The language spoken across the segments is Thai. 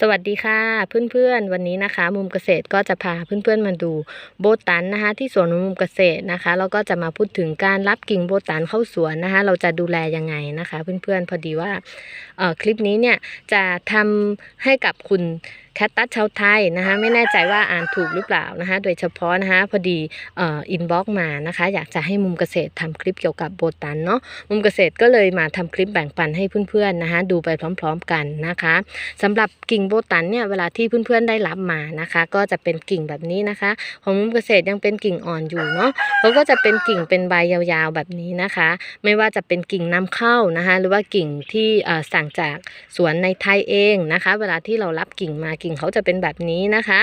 สวัสดีค่ะเพื่อนๆ วันนี้นะคะ มุมเกษตรก็จะพาเพื่อนๆมาดูโบตันนะคะที่สวนมุมเกษตรนะคะแล้วก็จะมาพูดถึงการรับกิ่งโบตันเข้าสวนนะคะ เราจะดูแลยังไงนะคะ เพื่อนๆพอดีว่าเอ่อคลิปนี้เนี่ยจะทำให้กับคุณ แคทตัสชาวไทยนะคะไม่แน่ใจว่าอ่านถูกหรือเปล่านะคะโดยเฉพาะนะคะพอดีเอ่ออินบ็อกมานะคะ อยากจะให้มุมเกษตรทำคลิปเกี่ยวกับโบตันเนาะมุมเกษตรก็เลยมาทำคลิปแบ่งปันให้เพื่อนๆนะคะดูไปพร้อม ๆกันนะคะสำหรับกิ่งโบตันเนี่ยเวลาที่เพื่อนๆได้รับมานะคะ ก็จะเป็นกิ่งแบบนี้นะคะ ของมุมเกษตรยังเป็นกิ่งอ่อนอยู่เนาะเขาก็จะเป็นกิ่งเป็นใบยาวๆแบบนี้นะคะ ไม่ว่าจะเป็นกิ่งนำเข้านะคะ หรือว่ากิ่งที่สั่งจากสวนในไทยเองนะคะ เวลาที่เรารับกิ่งมากิ่งเขาจะเป็นแบบนี้นะคะ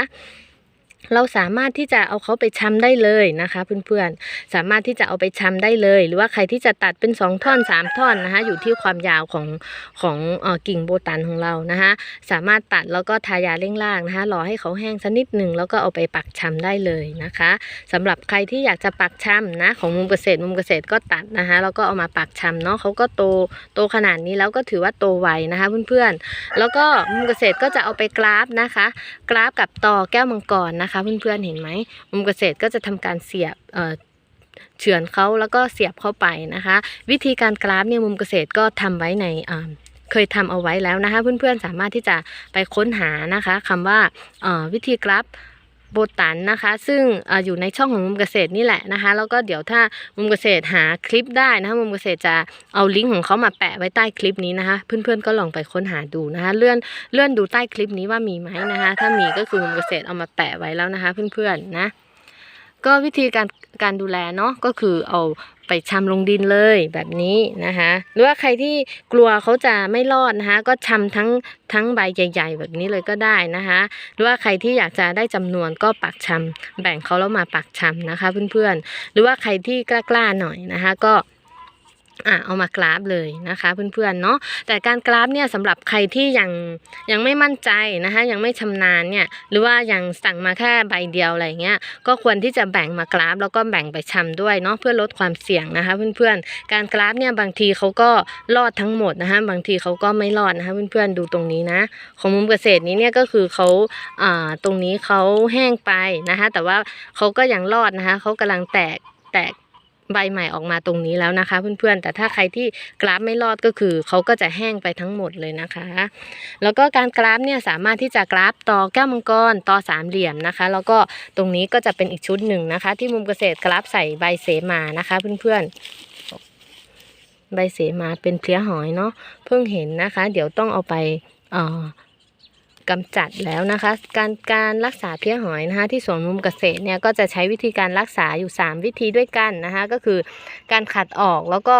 เราสามารถที่จะเอาเขาไปชำได้เลยนะคะ เพื่อนๆ สามารถที่จะเอาไปชำได้เลย หรือว่าใครที่จะตัดเป็น 2 ท่อน 3 ท่อนนะคะ อยู่ที่ความยาวของของออกิ่งโบตันของเรานะคะ สามารถตัดแล้วก็ทายาเร่งรากนะคะรอให้เขาแห้งสักนิดหนึ่งแล้วก็เอาไปปักชำได้เลยนะคะสำหรับใครที่อยากจะปักชำนะของมุมเกษตรมุมเกษตรก็ตัดนะคะแล้วก็เอามาปักชำเนาะเขาก็โตโตขนาดนี้แล้วก็ถือว่าโตไวนะคะเพื่อนๆแล้วก็มุมเกษตรก็จะเอาไปกราฟนะคะ กราฟกับตอแก้วมังกรนะคะเพื่อนๆเห็นไหมมุมเกษตรก็จะทำการเสียบเฉือนเขาแล้วก็เสียบเข้าไปนะคะ วิธีการกราฟเนี่ยมุมเกษตรก็ทำไว้ในเคยทำเอาไว้แล้วนะคะ เพื่อนๆสามารถที่จะไปค้นหานะคะคำว่าวิธีกราฟ โบตันนะคะ ซึ่งออยู่ในช่องของมุมเกษตรนี่แหละนะคะ แล้วก็เดี๋ยวถ้ามุมเกษตรหาคลิปได้นะคะมุมเกษตรจะเอาลิงก์ของเขามาแปะไว้ใต้คลิปนี้นะคะ เพื่อนๆก็ลองไปค้นหาดูนะคะ เลื่อนเลื่อนดูใต้คลิปนี้ว่ามีไหมนะคะ ถ้ามีก็คือมุมเกษตรเอามาแปะไว้แล้วนะคะ เพื่อนๆนะก็วิธีการการดูแลเนาะก็คือเอา ไปชำลงดินเลยแบบนี้นะคะ หรือว่าใครที่กลัวเขาจะไม่รอดนะคะ ก็ชำทั้งทั้งใบใหญ่ ๆ แบบนี้เลยก็ได้นะคะ หรือว่าใครที่อยากจะได้จำนวนก็ปักชำแบ่งเขาแล้วมาปักชำนะคะ เพื่อนๆ หรือว่าใครที่กล้าๆหน่อยนะคะ ก็ อะเอามากราฟเลยนะคะ เพื่อนๆเนาะแต่การกราฟเนี่ยสำหรับใครที่ยังยังไม่มั่นใจนะคะยังไม่ชำนาญเนี่ยหรือว่ายังสั่งมาแค่ใบเดียวอะไรเงี้ยก็ควรที่จะแบ่งมากราฟ แล้วก็แบ่งไปชำด้วยเนาะเพื่อลดความเสี่ยงนะคะ เพื่อนๆ การกราฟเนี่ยบางทีเขาก็รอดทั้งหมดนะคะบางทีเขาก็ไม่รอดนะคะเพื่อนๆดูตรงนี้นะ ของมุมเกษตรนี้เนี่ยก็คือเขาอ่าตรงนี้เขาแห้งไปนะคะแต่ว่าเขาก็ยังรอดนะคะเขากำลังแตกแตก ใบใหม่ออกมาตรงนี้แล้วนะคะ เพื่อนๆ แต่ถ้าใครที่กราฟไม่รอดก็คือเขาก็จะแห้งไปทั้งหมดเลยนะคะ แล้วก็การกราฟเนี่ยสามารถที่จะกราฟต่อแก้วมังกรต่อสามเหลี่ยมนะคะ แล้วก็ตรงนี้ก็จะเป็นอีกชุดหนึ่งนะคะ ที่มุมเกษตรกราฟใส่ใบเสมานะคะเพื่อนๆใบเสมาเป็นเพลี้ยหอยเนาะเพิ่งเห็นนะคะ เดี๋ยวต้องเอาไปอ่อ กำจัดแล้วนะคะ การการรักษาเพี้ยหอยนะคะที่สวนมุมเกษตรเนี่ยก็จะใช้วิธีการรักษาอยู่ 3 วิธีด้วยกันนะคะก็คือการขัดออกแล้วก็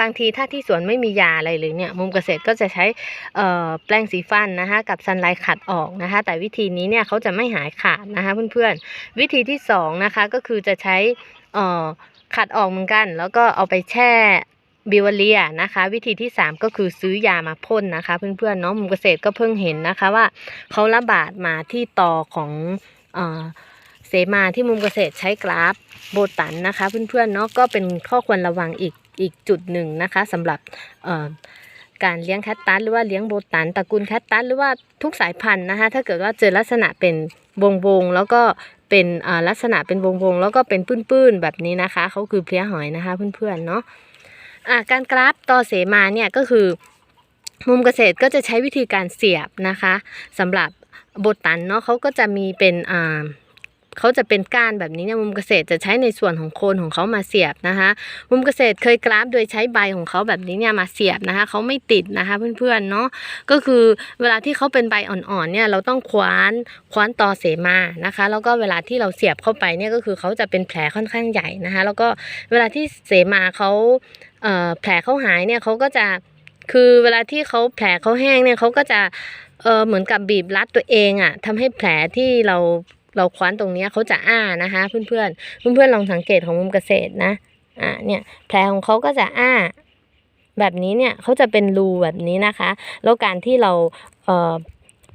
บางทีถ้าที่สวนไม่มียาอะไรเลยเนี่ยมุมเกษตรก็จะใช้แปรงสีฟันนะคะกับซันไลท์ขัดออกนะคะ แต่วิธีนี้เนี่ยเขาจะไม่หายขาดนะคะเพื่อนๆ วิธีที่สองนะคะก็คือจะใช้ขัดออกเหมือนกัน แล้วก็เอาไปแช่ บิวเลียนะคะ วิธีที่ 3 ก็คือซื้อยามาพ่นนะคะ เพื่อนๆเนาะมุมเกษตรก็เพิ่งเห็นนะคะว่าเขาระบาดมาที่ต่อของเอ่อเสมาที่มุมเกษตรใช้กราฟโบตันนะคะ เพื่อนๆเนาะก็เป็นข้อควรระวังอีกอีกจุดหนึ่งนะคะสำหรับการเลี้ยงแคตตัสหรือว่าเลี้ยงโบตันตระกูลแคตตัสหรือว่าทุกสายพันธุ์นะคะ ถ้าเกิดว่าเจอลักษณะเป็นวงวงๆแล้วก็เป็นอ่าลักษณะเป็นวงวงๆแล้วก็เป็นปื้นๆแบบนี้นะคะเขาคือเพลี้ยหอยนะคะเพื่อนๆเนาะ อ่าการกราฟต่อเสมาเนี่ยก็คือ มุมเกษตรก็จะใช้วิธีการเสียบนะคะสำหรับบทตันเนาะเขาก็จะมีเป็นอ่า เขาจะเป็นก้านแบบนี้เนี่ยมุมเกษตรจะใช้ในส่วนของโคนของเขามาเสียบนะคะ มุมเกษตรเคยกราฟโดยใช้ใบของเขาแบบนี้เนี่ยมาเสียบนะคะเขาไม่ติดนะคะเพื่อนๆเนาะก็คือเวลาที่เขาเป็นใบอ่อนๆเนี่ยเราต้องคว้านคว้านต่อเสมานะคะ แล้วก็เวลาที่เราเสียบเข้าไปเนี่ยก็คือเขาจะเป็นแผลค่อนข้างใหญ่นะคะ แล้วก็เวลาที่เสมาเขาเแผลเขาหายเนี่ยเขาก็จะคือเวลาที่เขาแผลเขาแห้งเนี่ยเขาก็จะเออเหมือนกับบีบรัดตัวเองอะ่ะทำให้แผลที่เรา เราคว้านตรงนี้เขาจะอ้านะคะ เพื่อนๆเพื่อนๆลองสังเกตของมุมเกษตรนะอ่าเนี่ยแผลของเขาก็จะอ้า แบบนี้เนี่ยเขาจะเป็นรูแบบนี้นะคะ แล้วการที่เราเอ่อ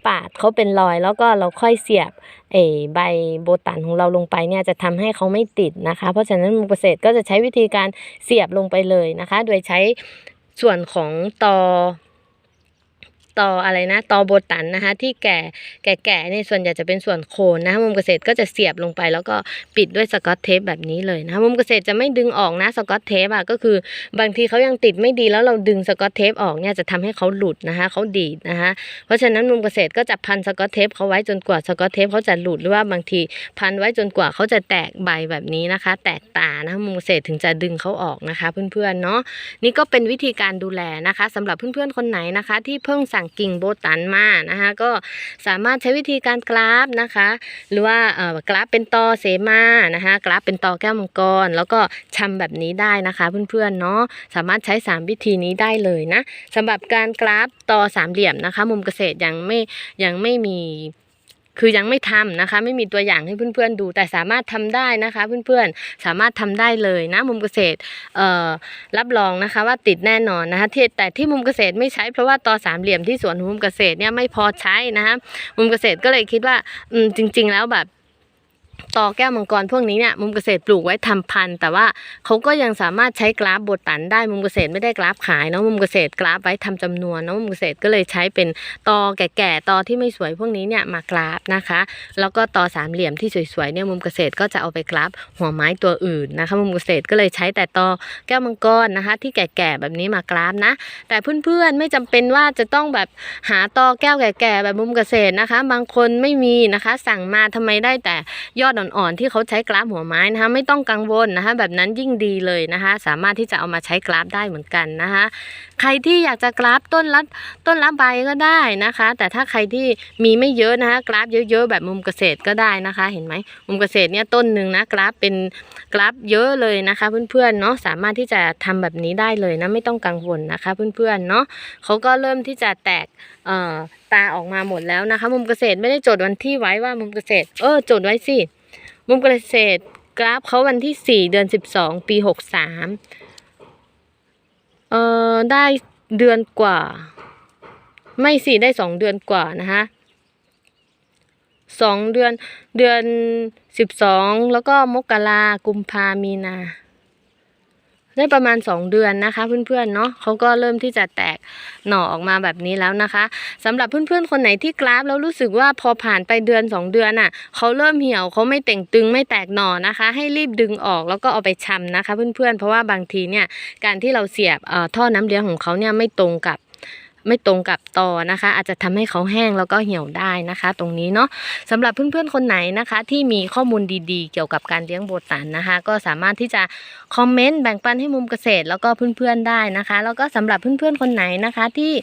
ปาดเขาเป็นรอยแล้วก็เราค่อยเสียบเอใบโบตันของเราลงไปเนี่ยจะทำให้เขาไม่ติดนะคะ เพราะฉะนั้นมุมเกษตรก็จะใช้วิธีการเสียบลงไปเลยนะคะ โดยใช้ส่วนของตอ ตออะไรนะตอโบตันนะคะ ที่แก่แก่ๆเนี่ยส่วนใหญ่จะเป็นส่วนโคนนะคะมุมเกษตรก็จะเสียบลงไป แล้วก็ปิดด้วยสกอตเทปแบบนี้เลยนะคะมุมเกษตรจะไม่ดึงออกนะสกอตเทปอะก็คือบางทีเขายังติดไม่ดีแล้วเราดึงสกอตเทปออกเนี่ยจะทำให้เขาหลุดนะคะเขาดีดนะคะเพราะฉะนั้นมุมเกษตรก็จะพันสกอตเทปเขาไว้จนกว่าสกอตเทปเขาจะหลุดหรือว่าบางทีพันไว้จนกว่าเขาจะแตกใบแบบนี้นะคะ แตกตานะคะมุมเกษตรถึงจะดึงเขาออกนะคะ เพื่อนๆเนาะนี่ก็เป็นวิธีการดูแลนะคะสำหรับเพื่อนๆคนไหนนะคะ ที่เพิ่งสั่งกิ่งโบตันมานะคะก็สามารถใช้วิธีการกราฟนะคะ หรือว่ากราฟเป็นตอเสมานะคะกราฟเป็นตอแก้วมังกร แล้วก็ชำแบบนี้ได้นะคะ เพื่อนๆเนาะสามารถใช้ 3 วิธีนี้ได้เลยนะสำหรับการกราฟตอสามเหลี่ยมนะคะ มุมเกษตรยังไม่ยังไม่มี คือยังไม่ทำนะคะ ไม่มีตัวอย่างให้เพื่อนๆดู แต่สามารถทำได้นะคะ เพื่อนๆสามารถทำได้เลยนะมุมเกษตรเอ่อรับรองนะคะว่าติดแน่นอนนะคะที่แต่ที่มุมเกษตรไม่ใช้เพราะว่าตอสามเหลี่ยมที่สวนมุมเกษตรเนี่ยไม่พอใช้นะคะมุมเกษตรก็เลยคิดว่าอืมจริง ๆ แล้วแบบ ตอแก้วมังกรพวกนี้เนี่ยมุมเกษตรปลูกไว้ทำพันธุ์ แต่ว่าเขาก็ยังสามารถใช้กราฟโบตันได้มุมเกษตรไม่ได้กราฟขายเนาะมุมเกษตรกราฟไว้ทำจำนวนเนาะมุมเกษตรก็เลยใช้เป็นตอแก่ๆตอที่ไม่สวยพวกนี้เนี่ยมากราฟนะคะ แล้วก็ตอสามเหลี่ยมที่สวยๆเนี่ยมุมเกษตรก็จะเอาไปกราฟหัวไม้ตัวอื่นนะคะ มุมเกษตรก็เลยใช้แต่ตอแก้วมังกรนะคะ ที่แก่ๆแบบนี้มากราฟนะ แต่เพื่อนๆไม่จำเป็นว่าจะต้องแบบหาตอแก้วแก่ๆแบบมุมเกษตรนะคะ บางคนไม่มีนะคะ สั่งมาทำไมได้แต่ยอดอ่อนๆที่เขาใช้กราฟหัวไม้นะคะไม่ต้องกังวลนะคะแบบนั้นยิ่งดีเลยนะคะสามารถที่จะเอามาใช้กราฟได้เหมือนกันนะคะใครที่อยากจะกราฟต้นละต้นละใบก็ได้นะคะ แต่ถ้าใครที่มีไม่เยอะนะคะกราฟเยอะๆ แบบมุมเกษตรก็ได้นะคะ เห็นไหมมุมเกษตรเนี่ยต้นหนึ่งนะกราฟเป็นกราฟเยอะเลยนะคะ เพื่อนๆเนาะสามารถที่จะทำแบบนี้ได้เลยนะไม่ต้องกังวลนะคะ เพื่อนๆเนาะเขาก็เริ่มที่จะแตกเอ่อตาออกมาหมดแล้วนะคะ มุมเกษตรไม่ได้จดวันที่ไว้ว่ามุมเกษตร เออจดไว้สิ มุมเกษตรกราฟเขาวันที่สี่เดือนสิบสองปีหกสามเอ่อ ได้เดือนกว่า ไม่สี่ได้สองเดือนกว่านะคะสองเดือนเดือนสิบสองแล้วก็มกรากุมภามีนา ได้ประมาณสองเดือนนะคะเพื่อนๆเนาะเขาก็เริ่มที่จะแตกหน่อออกมาแบบนี้แล้วนะคะสำหรับเพื่อนๆคนไหนที่กราฟแล้วรู้สึกว่าพอผ่านไปเดือนสองเดือนอะเขาเริ่มเหี่ยวเขาไม่เต่งตึงไม่แตกหน่อนะคะ ให้รีบดึงออกแล้วก็เอาไปชำนะคะ เพื่อนๆเพราะว่าบางทีเนี่ยการที่เราเสียบอ่อท่อน้ำเลี้ยงของเขาเนี่ยไม่ตรงกับ ไม่ตรงกับตอนะคะ อาจจะทำให้เขาแห้งแล้วก็เหี่ยวได้นะคะ ตรงนี้เนาะสำหรับเพื่อนๆคนไหนนะคะ ที่มีข้อมูลดีๆ เกี่ยวกับการเลี้ยงโบตันนะคะ ก็สามารถที่จะคอมเมนต์แบ่งปันให้มุมเกษตร แล้วก็เพื่อนๆได้นะคะ แล้วก็สำหรับเพื่อนๆคนไหนนะคะที่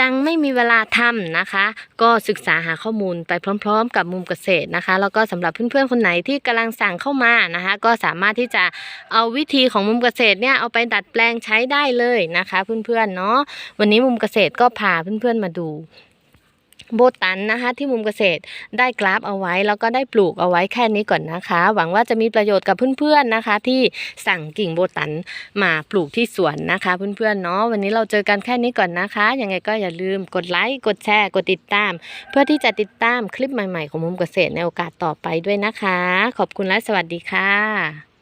ยังไม่มีเวลาทำนะคะ ก็ศึกษาหาข้อมูลไปพร้อม ๆ กับมุมเกษตรนะคะ แล้วก็สำหรับเพื่อนๆคนไหนที่กำลังสั่งเข้ามานะคะ ก็สามารถที่จะเอาวิธีของมุมเกษตรเนี่ยเอาไปดัดแปลงใช้ได้เลยนะคะ เพื่อนๆเนาะวันนี้มุมเกษตรตรก็พาเพื่อนๆมาดูโบตันนะคะที่มุมเกษตรได้กราฟเอาไว้แล้วก็ได้ปลูกเอาไว้แค่นี้ก่อนนะคะ หวังว่าจะมีประโยชน์กับเพื่อนๆนะคะ ที่สั่งกิ่งโบตันมาปลูกที่สวนนะคะ เพื่อนๆเนาะวันนี้เราเจอกันแค่นี้ก่อนนะคะยังไงก็อย่าลืมกดไลค์กดแชร์กดติดตาม เพื่อที่จะติดตามคลิปใหม่ๆของมุมเกษตรในโอกาสต่อไปด้วยนะคะ ขอบคุณและสวัสดีค่ะ